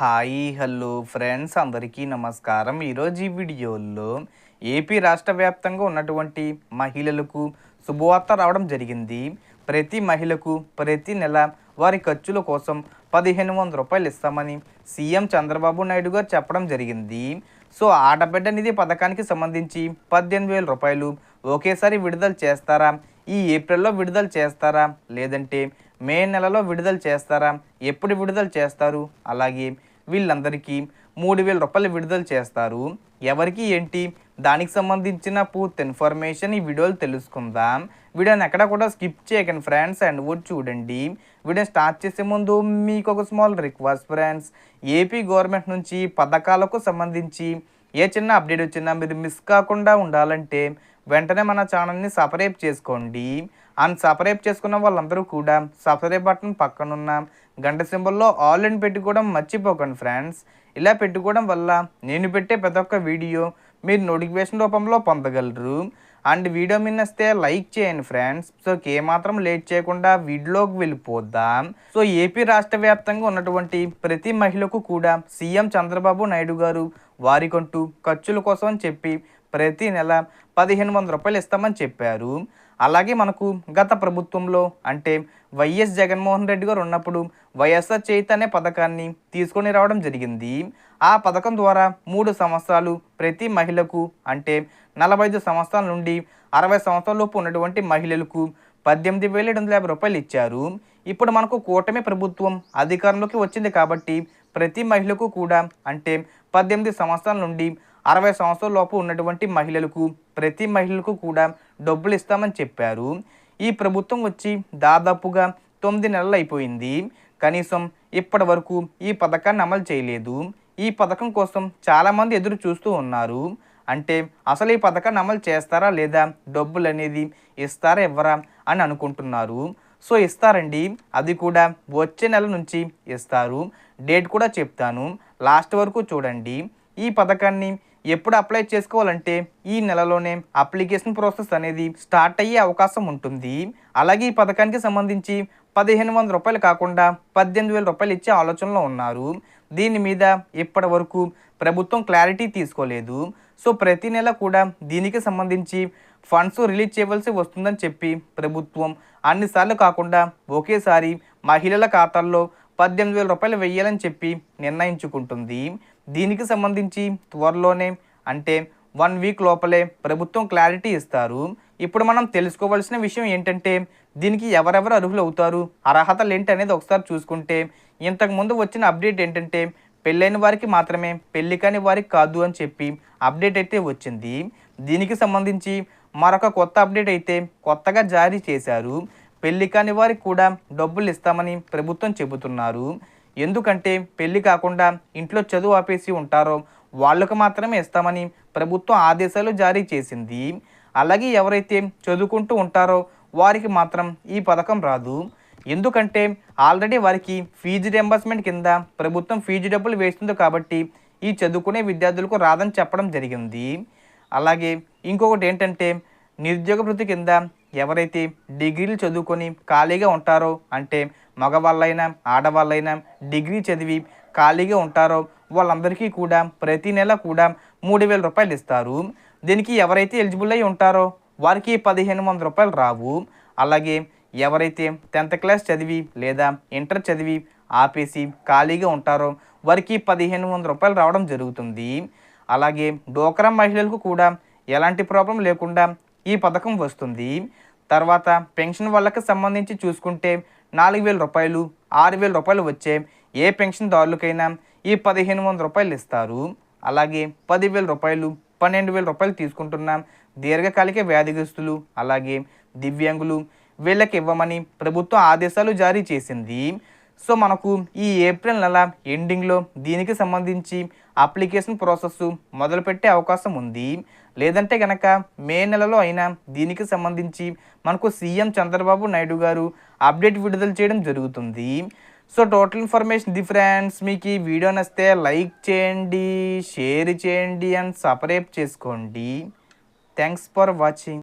Hi hello friends అందరికీ నమస్కారం. ఈరోజు ఈ వీడియోలో ఏపీ రాష్ట్ర వ్యాప్తంగా ఉన్నటువంటి మహిళలకు శుభవార్త రావడం జరిగింది. ప్రతి మహిళకు ప్రతి నెల వారి ఖర్చుల కోసం పదిహేను వందల రూపాయలు ఇస్తామని సీఎం చంద్రబాబు నాయుడు గారు చెప్పడం జరిగింది. సో ఆడబిడ్డ నిధి పథకానికి సంబంధించి పద్దెనిమిది వేల రూపాయలు ఒకేసారి విడుదల చేస్తారా? ఈ ఏప్రిల్లో విడుదల చేస్తారా? లేదంటే మే నెలలో విడుదల చేస్తారా? ఎప్పుడు విడుదల చేస్తారు? అలాగే వీళ్ళందరికీ మూడు వేల రూపాయలు విడుదల చేస్తారు. ఎవరికి ఏంటి? దానికి సంబంధించిన పూర్తి ఇన్ఫర్మేషన్ ఈ వీడియోలు తెలుసుకుందాం. వీడియోని ఎక్కడ కూడా స్కిప్ చేయకండి ఫ్రెండ్స్ అండ్ కూడా చూడండి. వీడియో స్టార్ట్ చేసే ముందు మీకు ఒక small request friends. AP government నుంచి పథకాలకు సంబంధించి ఏ చిన్న అప్డేట్ వచ్చినా మీరు మిస్ కాకుండా ఉండాలంటే వెంటనే మన ఛానల్ని సపరేట్ చేసుకోండి. అండ్ సబ్స్క్రైబ్ చేసుకున్న వాళ్ళందరూ కూడా సబ్స్క్రైబ్ బటన్ పక్కనున్న గంట సింబల్లో ఆల్ అని పెట్టుకోవడం మర్చిపోకండి ఫ్రెండ్స్. ఇలా పెట్టుకోవడం వల్ల నేను పెట్టే ప్రతి ఒక్క వీడియో మీరు నోటిఫికేషన్ రూపంలో పొందగలరు. అండ్ వీడియో మిన్నస్తే లైక్ చేయండి ఫ్రెండ్స్. సో ఏమాత్రం లేట్ చేయకుండా వీడియోకి వెళ్ళిపోద్దాం సో ఏపీ రాష్ట్ర వ్యాప్తంగా ఉన్నటువంటి ప్రతి మహిళకు కూడా సీఎం చంద్రబాబు నాయుడు గారు వారికంటూ ఖర్చుల కోసం చెప్పి ప్రతి నెల పదిహేను వందల రూపాయలు ఇస్తామని చెప్పారు. అలాగే మనకు గత ప్రభుత్వంలో అంటే వైఎస్ జగన్మోహన్ రెడ్డి గారు ఉన్నప్పుడు వైఎస్ఆర్ చేయిత అనే పథకాన్ని తీసుకొని రావడం జరిగింది. ఆ పథకం ద్వారా మూడు సంవత్సరాలు ప్రతి మహిళకు అంటే నలభై ఐదు సంవత్సరాల నుండి అరవై సంవత్సరాల లోపు ఉన్నటువంటి మహిళలకు పద్దెనిమిది వేల ఏడు వందల యాభై రూపాయలు ఇచ్చారు. ఇప్పుడు మనకు కూటమి ప్రభుత్వం అధికారంలోకి వచ్చింది కాబట్టి ప్రతి మహిళకు కూడా అంటే పద్దెనిమిది సంవత్సరాల నుండి అరవై సంవత్సరాల లోపు ఉన్నటువంటి మహిళలకు ప్రతి మహిళలకు కూడా డబ్బులు ఇస్తామని చెప్పారు. ఈ ప్రభుత్వం వచ్చి దాదాపుగా తొమ్మిది నెలలు అయిపోయింది. కనీసం ఇప్పటి వరకు ఈ పథకాన్ని అమలు చేయలేదు. ఈ పథకం కోసం చాలామంది ఎదురు చూస్తూ ఉన్నారు. అంటే అసలు ఈ పథకాన్ని అమలు చేస్తారా లేదా డబ్బులు అనేది ఇస్తారా ఇవ్వరా అని అనుకుంటున్నారు. సో ఇస్తారండి. అది కూడా వచ్చే నెల నుంచి ఇస్తారు. డేట్ కూడా చెప్తాను. లాస్ట్ వరకు చూడండి. ఈ పథకాన్ని ఎప్పుడు అప్లై చేసుకోవాలంటే ఈ నెలలోనే అప్లికేషన్ ప్రాసెస్ అనేది స్టార్ట్ అయ్యే అవకాశం ఉంటుంది. అలాగే ఈ పథకానికి సంబంధించి పదిహేను వందల రూపాయలు కాకుండా పద్దెనిమిది వేల రూపాయలు ఇచ్చే ఆలోచనలో ఉన్నారు. దీని మీద ఇప్పటి వరకు ప్రభుత్వం క్లారిటీ తీసుకోలేదు. సో ప్రతి నెల కూడా దీనికి సంబంధించి ఫండ్స్ రిలీజ్ చేయవలసి వస్తుందని చెప్పి ప్రభుత్వం అన్నిసార్లు కాకుండా ఒకేసారి మహిళల ఖాతాల్లో పద్దెనిమిది వేల రూపాయలు వెయ్యాలని చెప్పి నిర్ణయించుకుంటుంది. దీనికి సంబంధించి త్వరలోనే అంటే వన్ వీక్ లోపలే ప్రభుత్వం క్లారిటీ ఇస్తారు. ఇప్పుడు మనం తెలుసుకోవాల్సిన విషయం ఏంటంటే దీనికి ఎవరెవరు అర్హులు అవుతారు అర్హతలు ఏంటి అనేది ఒకసారి చూసుకుంటే ఇంతకుముందు వచ్చిన అప్డేట్ ఏంటంటే పెళ్ళైన వారికి మాత్రమే పెళ్ళి కాని వారికి కాదు అని చెప్పి అప్డేట్ అయితే వచ్చింది. దీనికి సంబంధించి మరొక కొత్త అప్డేట్ అయితే కొత్తగా జారీ చేశారు. పెళ్ళి కాని వారికి కూడా డబ్బులు ఇస్తామని ప్రభుత్వం చెబుతున్నారు. ఎందుకంటే పెళ్ళి కాకుండా ఇంట్లో చదువు ఆపేసి ఉంటారో వాళ్ళకు మాత్రమే ఇస్తామని ప్రభుత్వం ఆదేశాలు జారీ చేసింది. అలాగే ఎవరైతే చదువుకుంటూ ఉంటారో వారికి మాత్రం ఈ పథకం రాదు. ఎందుకంటే ఆల్రెడీ వారికి ఫీజు రియంబర్స్మెంట్ కింద ప్రభుత్వం ఫీజు డబ్బులు వేస్తుంది కాబట్టి ఈ చదువుకునే విద్యార్థులకు రాదని చెప్పడం జరిగింది. అలాగే ఇంకొకటి ఏంటంటే నిరుద్యోగ వృత్తి కింద ఎవరైతే డిగ్రీలు చదువుకొని ఖాళీగా ఉంటారో అంటే మగవాళ్ళైనా ఆడవాళ్ళైనా డిగ్రీ చదివి ఖాళీగా ఉంటారో వాళ్ళందరికీ కూడా ప్రతి నెల కూడా మూడు వేల రూపాయలు ఇస్తారు. దీనికి ఎవరైతే ఎలిజిబుల్ అయి ఉంటారో వారికి పదిహేను వందల రూపాయలు రావు. అలాగే ఎవరైతే టెన్త్ క్లాస్ చదివి లేదా ఇంటర్ చదివి ఆపేసి ఖాళీగా ఉంటారో వారికి పదిహేను వందల రూపాయలు రావడం జరుగుతుంది. అలాగే డోక్రా మహిళలకు కూడా ఎలాంటి ప్రాబ్లం లేకుండా ఈ పథకం వస్తుంది. తర్వాత పెన్షన్ వాళ్ళకి సంబంధించి చూసుకుంటే నాలుగు వేల రూపాయలు ఆరు వేల రూపాయలు వచ్చే ఏ పెన్షన్దారులకైనా ఈ పదిహేను వందల రూపాయలు ఇస్తారు. అలాగే పదివేల రూపాయలు పన్నెండు వేల రూపాయలు తీసుకుంటున్నాం దీర్ఘకాలిక వ్యాధిగ్రస్తులు అలాగే దివ్యాంగులు వీళ్ళకి ఇవ్వమని ప్రభుత్వం ఆదేశాలు జారీ చేసింది. సో మనకు ఈ ఏప్రిల్ నెల ఎండింగ్లో దీనికి సంబంధించి అప్లికేషన్ ప్రాసెస్ మొదలుపెట్టే అవకాశం ఉంది. లేదంటే కనుక మే నెలలో అయినా దీనికి సంబంధించి మనకు సీఎం చంద్రబాబు నాయుడు గారు అప్డేట్ విడుదల చేయడం జరుగుతుంది. So total information the friends మీకు ఈ వీడియో నచ్చితే లైక్ చేయండి షేర్ చేయండి అండ్ సపరేట్ చేసుకోండి. Thanks for watching.